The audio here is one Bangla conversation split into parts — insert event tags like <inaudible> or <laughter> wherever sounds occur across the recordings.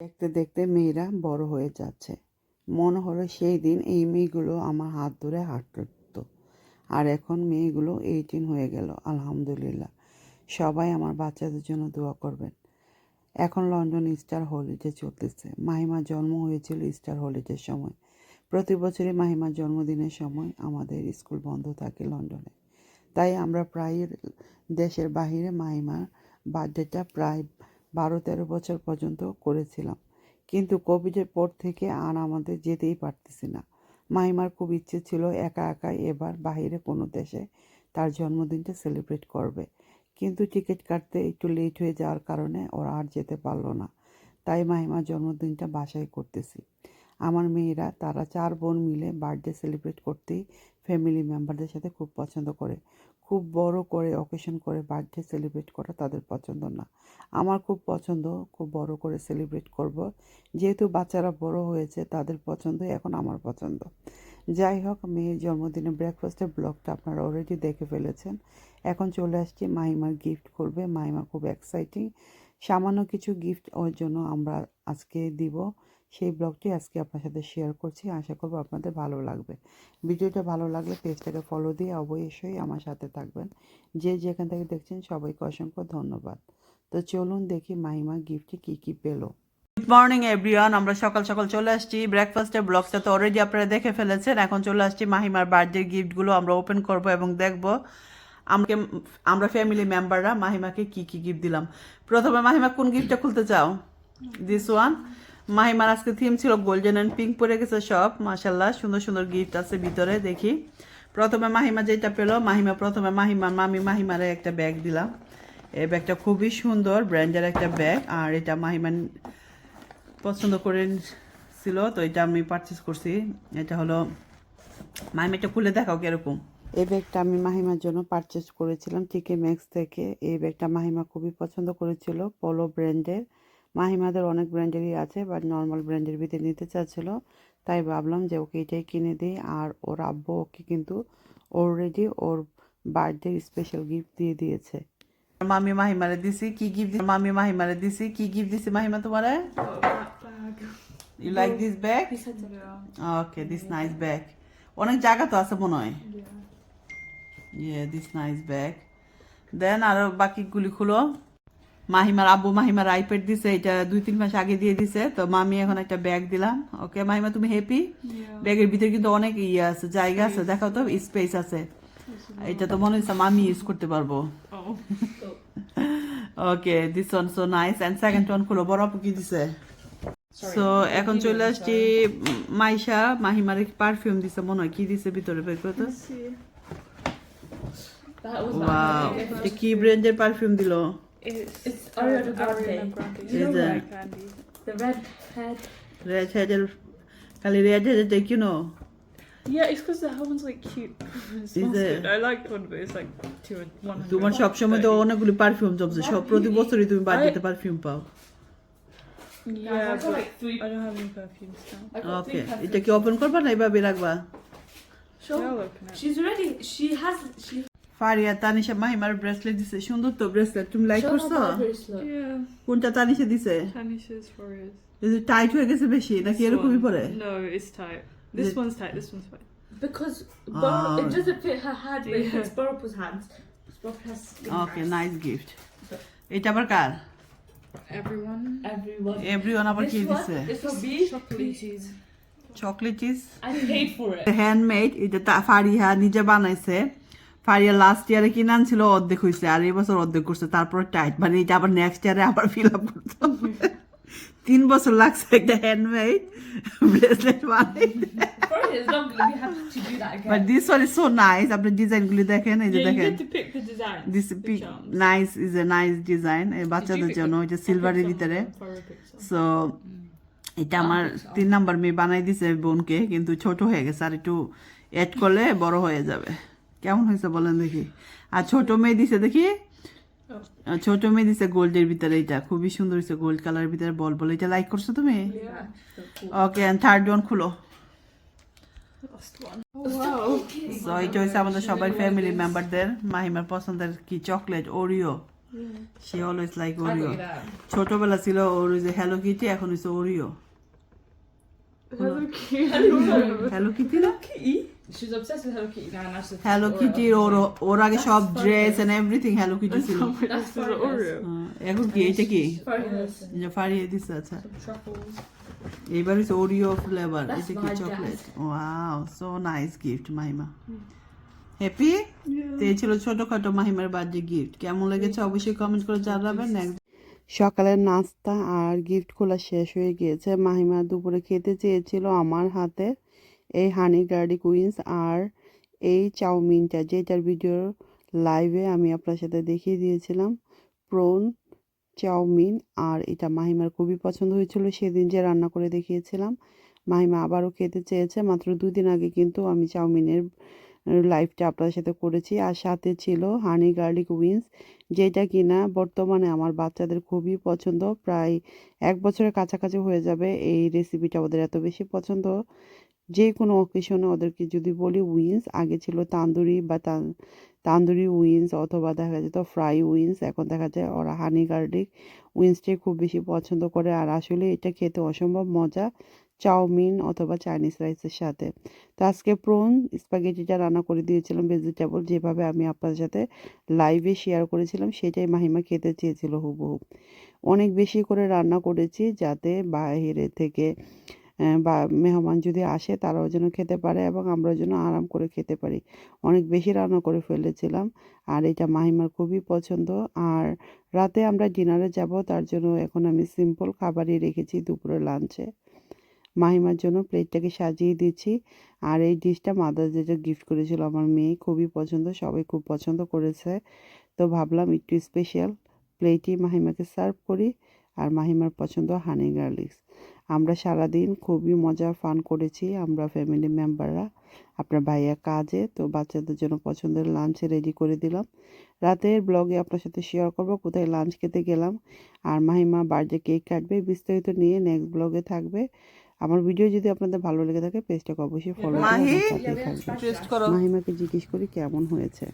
দেখতে দেখতে মেয়েরা বড় হয়ে যাচ্ছে। মনে হলো সেই দিন এই মেয়েগুলো আমার হাত ধরে হাঁটতো। আর এখন মেয়েগুলো এইটিন হয়ে গেল, আলহামদুলিল্লাহ। সবাই আমার বাচ্চাদের জন্য দোয়া করবেন। এখন লন্ডন স্টার হলিডে চলতেছে। মাহিমার জন্ম হয়েছিল স্টার হলিডের সময়। প্রতি বছরই মাহিমার জন্মদিনের সময় আমাদের স্কুল বন্ধ থাকে লন্ডনে। তাই আমরা প্রায় দেশের বাইরে মাহিমার বার্থডেটা প্রায় বারো তেরো বছর পর্যন্ত করেছিলাম। কিন্তু কোভিডের পর থেকে আর আমাদের যেতেই পারতেছি না। মাইমার খুব ইচ্ছে ছিল একা একা এবার বাহিরে কোনো দেশে তার জন্মদিনটা সেলিব্রেট করবে। কিন্তু টিকিট কাটতে একটু লেট হয়ে যাওয়ার কারণে ওরা আর যেতে পারল না। তাই মাহিমার জন্মদিনটা বাসায় করতেছি। আমার মেয়েরা, তারা চার বোন মিলে বার্থডে সেলিব্রেট করতেই ফ্যামিলি মেম্বারদের সাথে খুব পছন্দ করে। খুব বড় করে অকেশন করে বার্থডে সেলিব্রেট করা তাদের পছন্দ না। আমার খুব পছন্দ, খুব বড় করে সেলিব্রেট করব। যেহেতু বাচ্চারা বড় হয়েছে, তাদের পছন্দ এখন আমার পছন্দ। যাই হোক, মেয়ের জন্মদিনে ব্রেকফাস্টের ব্লগটা আপনারা অলরেডি দেখে ফেলেছেন। এখন চলে আসছি মাহিমার গিফট করবে। মাহিমা খুব এক্সাইটিং সামান্য কিছু গিফট ওর জন্য আমরা আজকে দিব। সেই ব্লগটি আজকে আপনার সাথে শেয়ার করছি। আশা করব আপনাদের ভালো লাগবে। ভিডিওটা ভালো লাগলে পেজটাকে ফলো দিয়ে অবশ্যই আমার সাথে থাকবেন। যে যেখান থেকে দেখছেন সবাইকে অসংখ্য ধন্যবাদ। তো চলুন দেখি মাহিমা গিফটে কি কি পেল। গুড মর্নিং এভরিওয়ান আমরা সকাল সকাল চলে আসছি। ব্রেকফাস্টের ব্লগটা তো অলরেডি আপনারা দেখে ফেলেছেন। এখন চলে আসছি মাহিমার বার্থডে গিফটগুলো আমরা ওপেন করব এবং দেখব। আমাকে, আমরা ফ্যামিলি মেম্বাররা মাহিমাকে কি কি গিফট দিলাম। প্রথমে মাহিমা কোন গিফটটা খুলতে চাও? দিস ওয়ান মাহিমার আজকে থিম ছিল গোল্ডেন অ্যান্ড পিঙ্ক পরে গেছে সব। মাসাল্লাহ সুন্দর সুন্দর গিফট আছে ভিতরে, দেখি। প্রথমে মাহিমা যেটা পেল, মাহিমা প্রথমে মাহিমা মামি মাহিমারে একটা ব্যাগ দিলাম। এই ব্যাগটা খুবই সুন্দর ব্র্যান্ডের একটা ব্যাগ আর এটা মাহিমান পছন্দ করে ছিল, তো এটা আমি পারচেস করছি। এটা হলো, মাহিমা এটা খুলে দেখাও কীরকম। এই ব্যাগটা আমি মাহিমার জন্য পারচেস করেছিলাম টিকে ম্যাক্স থেকে। এই ব্যাগটা মাহিমা খুবই পছন্দ করেছিল পলো ব্র্যান্ডের মাহিমাদের অনেক ব্র্যান্ডেরই আছে বাট নর্মাল ব্র্যান্ডের ভিতরে নিতে চাচ্ছিলো। তাই ভাবলাম যে ওকে এটাই কিনে দিই, আর ওর আব্বু ওকে কিন্তু অলরেডি ওর বার্থডে স্পেশাল গিফট দিয়ে দিয়েছে। মামি মাহিমারে দিছি, কি গিফট মামি মাহিমারে দিছি, কি গিফট দিছি মাহিমা তোমারে? You like this bag okay this nice bag অনেক জায়গা তো আছে মনে হয়। ইয়ে দিস নাইস ব্যাগ দেন আরও বাকিগুলি খুলো। মাহিমার আব্বু মাহিমার আইপ্যাড দিছে এটা দুই তিন মাস আগে দিয়ে দিছে। তো মামি এখন একটা ব্যাগ দিলাম। ওকে মাহিমা তুমি হ্যাপি ব্যাগের ভিতরে কিন্তু অনেক ইয়ে আছে জায়গা আছে। দেখাও তো স্পেস আছে। এটা তো মনে হচ্ছে মামি ইউজ করতে পারব। Okay this one so nice and second one খুলো বড় আপু কি দিছে? সো এখন চলে আসছি মাইশা মাহিমারে পারফিউম দিছে মনে হয়। কি দিছে ভিতরে বের করে তো। কি ব্র্যান্ডের পারফিউম দিলো? It's, It's Ariana Grande. Ariana Grande. Is You know it? Ariana Grande. the red head. Red হেডের খালি রেড হেডের দেখি no Yeah, it's because the whole one's like cute. it smells <laughs> it? good. I like one, but it's like two and one. তোমার সবসময় তো অনেকগুলি পারফিউম জমছে সব প্রতি বছরই তুমি বাড়িতে পারফিউম পাও Yeah, I got but like three. I don't have any perfumes now. I got okay three এটা কি ওপেন করবা না এভাবে রাখবা Sure. Yeah, I'll open it. She's already. She has. She. Faria তানিশে মাহিমার ব্রেসলেট দিছে সুন্দর তো ব্রেসলেট তুমি লাইক করছ কোনটা তানিশে দিছে টাইট হয়ে গেছে বেশি নাকি এরকমই পরে? ওকে নাইস গিফট এটা আবার কার? এভরিওয়ান আবার কি দিছে? Chocolate cheese chocolate cheese I handmade এটা ফারিয়া নিজে বানাইছে। ফারিয়া লাস্ট ইয়ারে কিনে আনছিল অর্ধেক হয়েছে আর এই বছর অর্ধেক করছে তারপর টাইট মানে এটা আবার নেক্সট ইয়ারে আবার ফিল আপ করতে হবে। তিন বছর লাগছে একটা হ্যান্ডমেড ব্রেসলেট বানাইতে. But this one is so nice আপনি ডিজাইনগুলি দেখেন এই যে দেখেন. This nice is a nice design এই বাচ্চাদের জন্য? ওই যে সিলভারের ভিতরে. সো এটা আমার তিন নাম্বার মেয়ে বানাই দিছে বোনকে কিন্তু ছোট হয়ে গেছে আর একটু অ্যাড করলে বড় হয়ে যাবে কেমন হয়েছে বলেন দেখি। আর ছোট মেয়ে দিছে দেখি। ছোট মেয়ে দিছে গোল্ডের ভিতরে এটা খুবই সুন্দর হয়েছে গোল্ড কালারের ভিতরে বল বল। এটা লাইক করছ তুমি? ওকে থার্ড ওয়ান খুলো। সো এটা হয়েছে আমাদের সবাই ফ্যামিলি মেম্বারদের মাহিমার পছন্দের কি চকলেট ওরিও সে অলওয়েজ লাইক ওরিও ছোটবেলা ছিল ওর যে হ্যালো কিটি এখন হচ্ছে ওরিও হ্যালো কিটি না? She's obsessed with Hello Kitty. Now, and that's the Hello কিটির ওর ওর আগে সব dress and everything Hello Kitty ছিল. হ্যাঁ, এখন কি এটা কি? Focus. যে ফারিয়ে দিছে আচ্ছা। এইবার হচ্ছে ওরিও ফ্লেভার এটা কি chocolate wow so nice gift Mahima. Happy তো এই ছিল ছোটখাটো মাহিমার বার্থডে গিফট কেমন লেগেছে অবশ্যই কমেন্ট করে জানাবেন। সকালের নাস্তা আর গিফট খোলা শেষ হয়ে গিয়েছে। মাহিমা দুপুরে খেতে চেয়েছিল আমার হাতে। এই হানি গার্ডি কুইন্স আর এই চাউমিনটা যেটার ভিডিও লাইভে আমি আপনার সাথে দেখিয়ে দিয়েছিলাম। প্রোন চাউমিন আর এটা মাহিমার খুবই পছন্দ হয়েছিল, সেদিন যে রান্না করে দেখিয়েছিলাম। মাহিমা আবারও খেতে চেয়েছে, মাত্র দুদিন আগে কিন্তু আমি চাউমিনের লাইভটা আপনাদের সাথে করেছি। আর সাথে ছিল হানি গার্লিক উইন্স যেটা কিনা বর্তমানে আমার বাচ্চাদের খুবই পছন্দ। প্রায় এক বছরের কাছাকাছি হয়ে যাবে এই রেসিপিটা ওদের এত বেশি পছন্দ। যে কোনো অকেশনে ওদেরকে যদি বলি উইন্স আগে ছিল তান্দুরি বা তান্দুরি উইন্স অথবা দেখা যেত ফ্রাই উইন্স এখন দেখা যায় ওরা হানি গার্লিক উইন্সটাই খুব বেশি পছন্দ করে। আর আসলে এটা খেতে অসম্ভব মজা। চাউমিন অথবা চাইনিজ রাইসের সাথে। তো আজকে প্রন স্প্যাগেটিটা রান্না করে দিয়েছিলাম ভেজিটেবল যেভাবে আমি আপনাদের সাথে লাইভে শেয়ার করেছিলাম, সেটাই মাহিমা খেতে চেয়েছিল হুবহু। অনেক বেশি করে রান্না করেছি যাতে বাইরে থেকে বা মেহমান যদি আসে, তারাও যেন খেতে পারে এবং আমরাও যেন আরাম করে খেতে পারি। অনেক বেশি রান্না করে ফেলেছিলাম আর এটা মাহিমার খুবই পছন্দ। আর রাতে আমরা ডিনারে যাব, তার জন্য এখন আমি সিম্পল খাবারই রেখেছি দুপুরে লাঞ্চে মাহিমার জন্য প্লেটটাকে সাজিয়ে দিচ্ছি আর এই ডিশটা মাদার যেটা গিফট করেছিল আমার মেয়ে খুবই পছন্দ, সবাই খুব পছন্দ করেছে। তো ভাবলাম একটু স্পেশাল প্লেটই মাহিমাকে সার্ভ করি। আর মাহিমার পছন্দ হানি গার্লিক্স আমরা সারাদিন খুবই মজা ফান করেছি, আমরা ফ্যামিলি মেম্বাররা আপনার ভাইয়া কাজে, তো বাচ্চাদের জন্য পছন্দের লাঞ্চ রেডি করে দিলাম। রাতের ব্লগে আপনার সাথে শেয়ার করব, কোথায় লাঞ্চ খেতে গেলাম। আর মাহিমা বার্থডে কেক কাটবে, বিস্তারিত নিয়ে নেক্সট ব্লগে থাকবে। আমার ভিডিও যদি আপনাদের ভালো লেগে থাকে পেজটাকে অবশ্যই ফলো করে মাহিমাকে জিজ্ঞেস করি কেমন হয়েছে।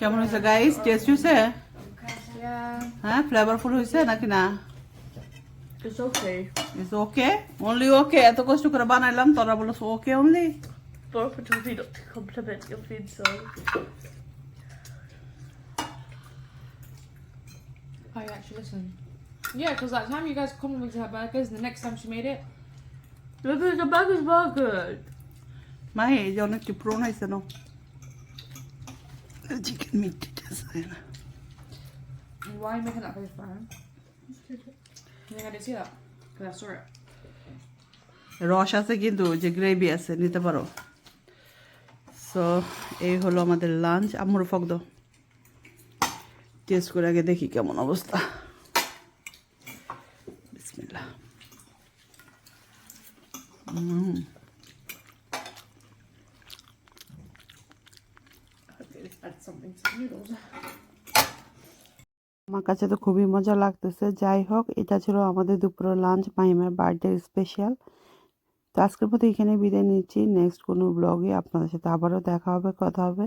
কেমন হয়েছে গাইস টেস্ট হয়েছে. হ্যাঁ ফ্লেভারফুল হয়েছে নাকি না? It's okay. ওকে অনলি ওকে এত কষ্ট করে বানাইলাম তোরা বলো okay only Both me not to compliment your food, so Oh, yeah, actually, listen. Yeah, because that time you guys complimented her burgers, and the next time she made it, look at the burgers were good. Mahi এই যে অনেকটি প্রোন হয়েছে না chicken meat why are you making that face, Brian? You think I didn't see that? Because I saw it. রস আছে কিন্তু যে গ্রেভি আছে নিতে পারো সো এই হলো আমাদের লাঞ্চ আমার ফক দাও টেস্ট করে আগে দেখি কেমন অবস্থা. আমার কাছে তো খুবই মজা লাগতেছে। যাই হোক, এটা ছিল আমাদের দুপুরের লাঞ্চ মাহিমার বার্থডে স্পেশাল তো আজকের মতো এখানে বিদায় নিচ্ছি। নেক্সট কোনো ব্লগে আপনাদের সাথে আবারও দেখা হবে, কথা হবে।